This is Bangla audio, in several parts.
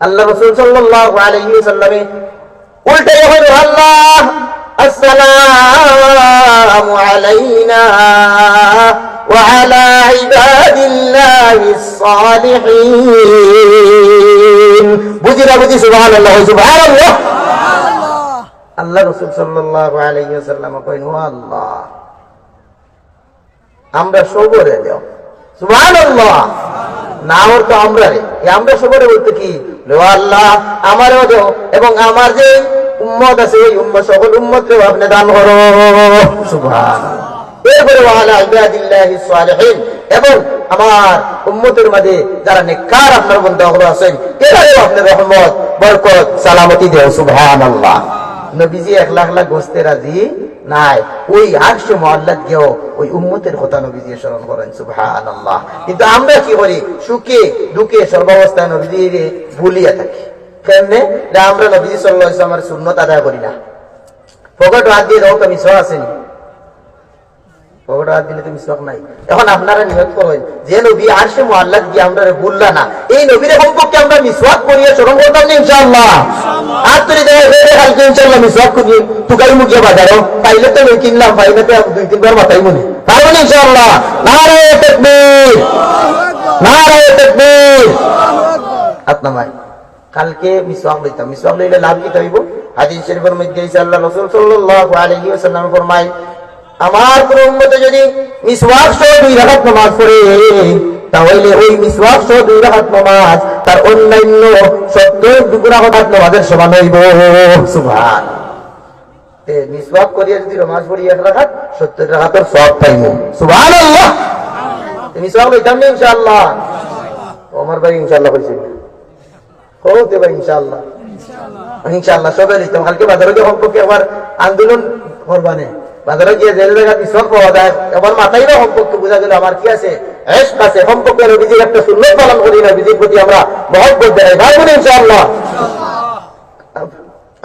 আল্লাহ রসুল সাল্লাল্লাহু আলাইহি ওয়াসাল্লামে উল্টে হলো আল্লাহ আসসালামু আলাইনা ওয়া আলা ইবাদিল্লাহিস সালিহিন বুঝিরা বুঝি সুবহানাল্লাহ সুবহানাল্লাহ আল্লাহ রসুল সাল্লাল্লাহু আলাইহি ওয়াসাল্লাম কইন ও আল্লাহ আমরা সবরে দেও সুবহানাল্লাহ না ওর তো আমরা রে আমরা কি? আল্লাহ আমারও এবং আমার যে উম্মত আছে, এই উম্মত, সকল উম্মত আপনি দান করো। এবং আমার উম্মতের মাঝে যারা নেককার আপনার বন্ধু আছেন, এরাও আপনার রহমত, বরকত, সালামতি দেও। সুবহানাল্লাহ। নবীজি এক লাখ লাখ গোস্তে রাজি নাই। ওই আটশো মহল্লাত গিয়েও ওই উম্মতের কথা নবীজি স্মরণ করেন সুভান আল্লাহ কিন্তু আমরা কি করি? সুখে দুঃখে সর্বাবস্থায় দিয়ে ভুলিয়া থাকি। কেমনে? আমরা নবীজি সাল্লাহ ইসলামের শূন্যত আদায় করি না। পকেট হাত দিয়ে দাও আমি সহ আসেনি কালকে বাজারো। পাইলে তো কিনলাম, পাইলে তো দুই তিনবার মাথায় মনে পারব হাত কালকে মিসওয়াক লইতাম। মিসওয়াক লইলে লাভ কি হইব হাদিস শরীফের মধ্যে ফরমায় আমার কোন উম্মতে যদি মিসওয়াক দুই রাকাত নামাজ পড়ে, তাহলে ওই মিসওয়াক দুই রাকাত নামাজ তার অন্যান্য সত্তর দুই রাকাত নামাজের সমান হইব। সুবহান তে মিসওয়াক করিয়া যদি নামাজ পড়ি এক রাকাত, সত্তর রাকাতের সওয়াব পাইব। সুবহানাল্লাহ। মিসওয়াক লইতাম না ইনশাআল্লাহ। ওমর ভাই আন্দোলন করবানে।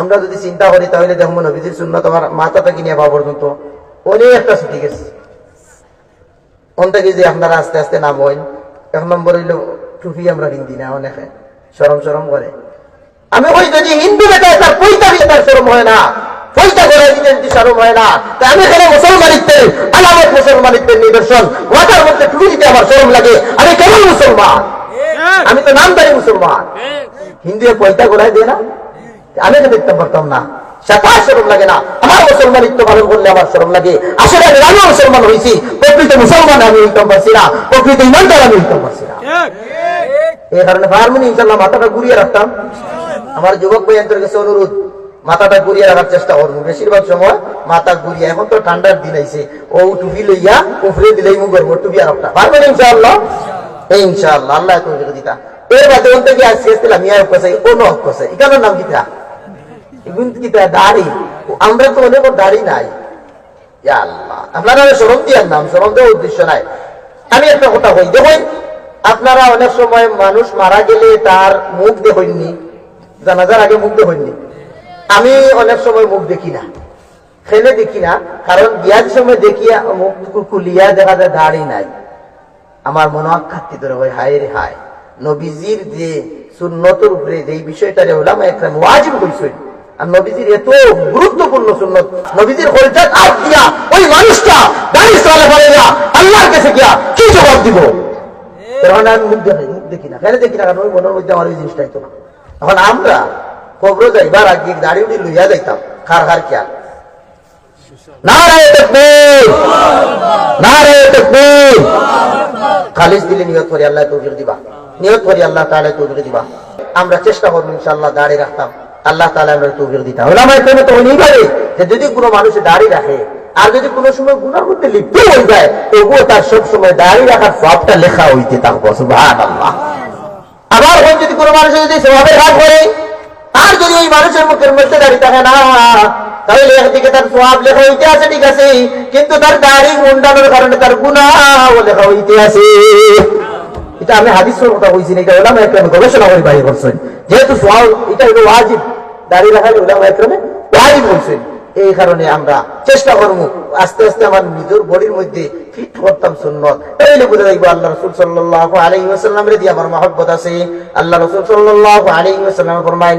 আমার যদি চিন্তা করি, তাহলে দেখব নবীজির সুন্নত আমার মাথা থেকে নিয়ে পাওয়া পর্যন্ত অনেক একটা ছুটি গেছে। কোন থেকে যে আপনারা আস্তে আস্তে নাম হইন এক নম্বর হইল টুপি আমরা হিন্দি না অনেকে। সরম সরম করে। আমি ওই যদি হিন্দু বেটা, তার দিলে তার সরম হয় না। পৈতা করে দিলে যদি সরম হয় না তা আমি এখানে মুসলমানিত্বের আলামত মুসলমানিত্বের নিদর্শন মাথার মধ্যে টুপি দিতে আমার সরম লাগে। আমি কেমন মুসলমান। আমি তো নামদারি মুসলমান। হিন্দু পয়তা গোড়ায় দিয়ে না? আমি তো দেখতে পারতাম না। সেটা শরম লাগে না। আমার মুসলমানিত্ব পালন করলে আমার শরম লাগে। আসলে আমি আমিও মুসলমান হয়েছি। প্রকৃত মুসলমান আমি পারছি না। প্রকৃত ইমানদার আমি পারছি না। এই কারণে ফার্মনি ইনশাল্লাহ মাথাটা ঘুরিয়ে রাখতাম। আমার যুবক কাছে অনুরোধ। মাথাটা ঘুরিয়ে রাখার চেষ্টা করব। বেশিরভাগ সময় মাথা ঘুরিয়ে, এখন তো ঠান্ডার দিন আইছে। ও টুপি লইয়া উফরে দিলেই মুখ করব, টুপি আর রাখতাম পারবেন ইনশাআল্লাহ? এই আল্লাহ তুমি দিতা। এর বাদে ওন থেকে আজকে এসেছিলাম ইয়া কসাই ও নক কসাই এখানের নাম কিতা এগুন কিতা দাড়ি। আমরা তো অনেক দাড়ি নাই। ইয়া আল্লাহ। আপনারা সরম দিয়ার নাম সরম দেওয়ার উদ্দেশ্য নাই। আমি একটা কথা কই, দেখুন, আপনারা অনেক সময় মানুষ মারা গেলে তার মুখ দেখেননি, জানাজার আগে মুখ দেখেননি। আমি অনেক সময় মুখ দেখি না খেলে দেখি না, কারণ বিয়ার সময় দেখিয়া মুখ খুলিয়া দেখা যায় দাড়ি নাই। আমার মনে আখ্যাতি ধরে হয় হায় রে হায়। নবীজির যে সুন্নতর উপরে যে বিষয়টারে হলাম একটা ওয়াজিব আর নবীজির এত গুরুত্বপূর্ণ সুন্নত, নবীজির কাট দিয়া ওই মানুষটা দাঁড়ি সালে পারে না আল্লাহর কাছে গিয়া কি জবাব দিব? তখন আমি মুখ দেখি মুখ দেখি না কেন দেখি না, কারণ ওই মনের মধ্যে আমার ওই জিনিসটাই তো এখন আমরা কবর যাইবার আগে দাড়ি উড়ি লইয়া যাইতাম, খার খার যে যদি কোনো মানুষ দাড়ি রাখে, আর যদি কোনো সময় গুনার মধ্যে লিপ্ত হয়ে যায়, তবুও তার সব সময় দাড়ি রাখার সবটা লেখা হইতে থাকব, সুবহানাল্লাহ। আবার যদি কোনো মানুষ যদি আর যদি ওই মানুষের মুখের মধ্যে দাঁড়িয়ে থাকে না তাহলে একদিকে তার সব লেখা হইতে আছে, ঠিক আছে? কিন্তু তার দাড়ি মুন্ডানোর কারণে তার গুণাও লেখা হইতে আছে। এটা আমি হাদিসের কথা কইছি না, এটা ওলামা একরামে গবেষণা করে বাইরে করছেন। যেহেতু সওয়াল, এটা হলো ওয়াজিব। দাড়ি রাখালে ওলামা একরামে ওয়াজিব বলছেন। এই কারণে আমরা চেষ্টা করব, আস্তে আস্তে আমার নিজের বডির মধ্যে ফিট করতাম সুন্নত। তাইলে বুঝে দেখব আল্লাহ রসুল সাল্লাহ আলাইহি ওয়াসাল্লামের দিয়ে আমার মহব্বত আছে। আল্লাহ রসুল সাল্লাহ আলাইহি ওয়াসাল্লাম ফরমাইন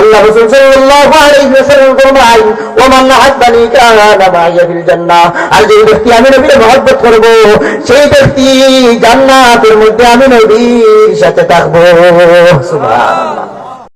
আল্লাহ রাসূল সাল্লাল্লাহু আলাইহি ওয়াসাল্লাম ফরমায় ওমান আহাব্বানি কানা মাইয়া ফিল জান্নাহ। আর যে ব্যক্তি আমি নবীর মহব্বত করব, সেই ব্যক্তি জান্নাতের মধ্যে আমি নবীর সাথে থাকব। সুবহানাল্লাহ।